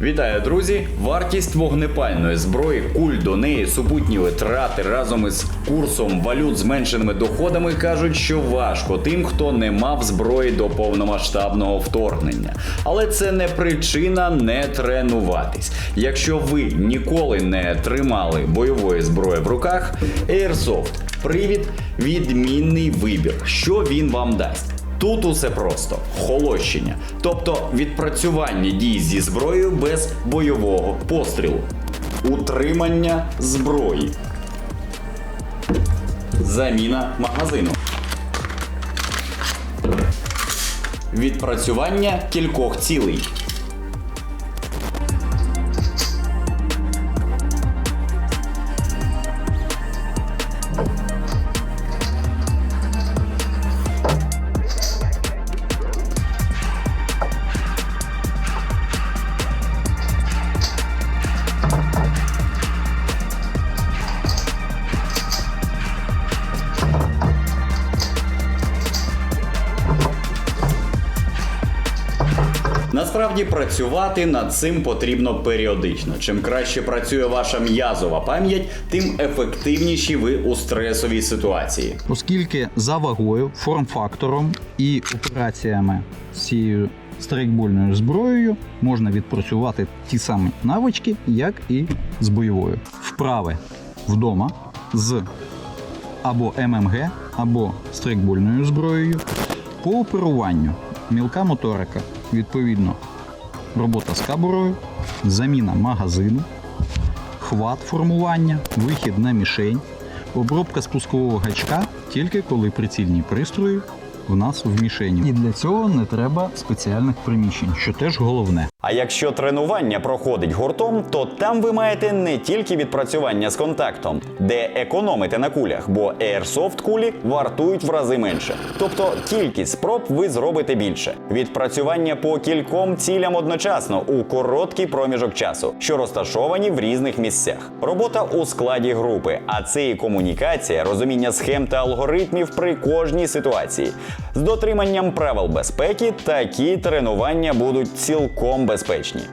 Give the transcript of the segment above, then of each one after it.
Вітаю, друзі! Вартість вогнепальної зброї, куль до неї, супутні витрати разом із курсом валют зменшеними доходами кажуть, що важко тим, хто не мав зброї до повномасштабного вторгнення. Але це не причина не тренуватись. Якщо ви ніколи не тримали бойової зброї в руках, Airsoft – привід, відмінний вибір. Що він вам дасть? Тут усе просто. Холощення, тобто відпрацювання дій зі зброєю без бойового пострілу, утримання зброї, заміна магазину, відпрацювання кількох цілей. Насправді працювати над цим потрібно періодично. Чим краще працює ваша м'язова пам'ять, тим ефективніші ви у стресовій ситуації. оскільки за вагою, форм-фактором і операціями цією стрейкбольною зброєю можна відпрацювати ті самі навички, як і з бойовою. Вправи вдома з або ММГ, або стрейкбольною зброєю. По оперуванню мілка моторика, відповідно, робота з кабурою, заміна магазину, хват формування, вихід на мішень, обробка спускового гачка тільки коли прицільні пристрої в нас в мішені. І для цього не треба спеціальних приміщень, що теж головне. А якщо тренування проходить гуртом, то там ви маєте не тільки відпрацювання з контактом, де економите на кулях, бо Airsoft кулі вартують в рази менше. Тобто кількість спроб ви зробите більше. Відпрацювання по кільком цілям одночасно у короткий проміжок часу, що розташовані в різних місцях. Робота у складі групи, а це і комунікація, розуміння схем та алгоритмів при кожній ситуації. З дотриманням правил безпеки такі тренування будуть цілком безпечні.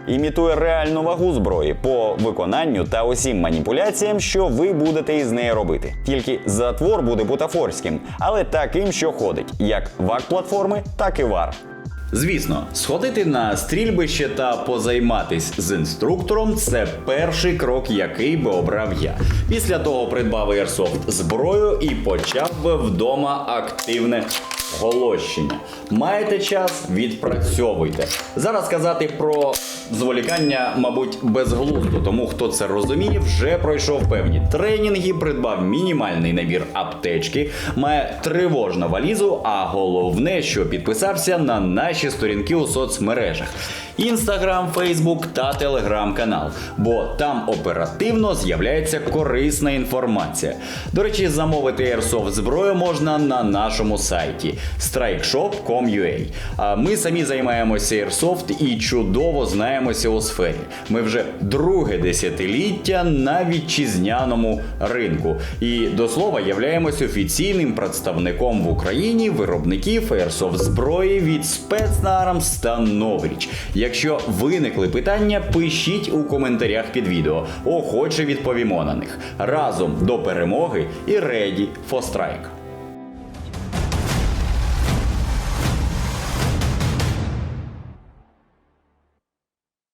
Імітує реальну вагу зброї по виконанню та усім маніпуляціям, що ви будете із нею робити. Тільки затвор буде бутафорським, але таким, що ходить, як вак платформи, так і вар. Звісно, сходити на стрільбище та позайматись з інструктором це перший крок, який би обрав я. Після того придбав Airsoft зброю і почав би вдома активне голощення. Маєте час, відпрацьовуйте. Зараз казати про зволікання, мабуть, безглуздо, тому хто це розуміє, вже пройшов певні тренінги, придбав мінімальний набір аптечки, має тривожну валізу, а головне, що підписався на наші сторінки у соцмережах. Інстаграм, Фейсбук та Телеграм-канал, бо там оперативно з'являється корисна інформація. До речі, замовити Airsoft зброю можна на нашому сайті strikeshop.com.ua. Ми самі займаємося Airsoft і чудово знаємося у сфері. Ми вже друге десятиліття на вітчизняному ринку. І до слова являємось офіційним представником в Україні виробників Airsoft зброї від спецнарам та Новріч. Якщо виникли питання, пишіть у коментарях під відео. Охоче відповімо на них. Разом до перемоги і ready for strike.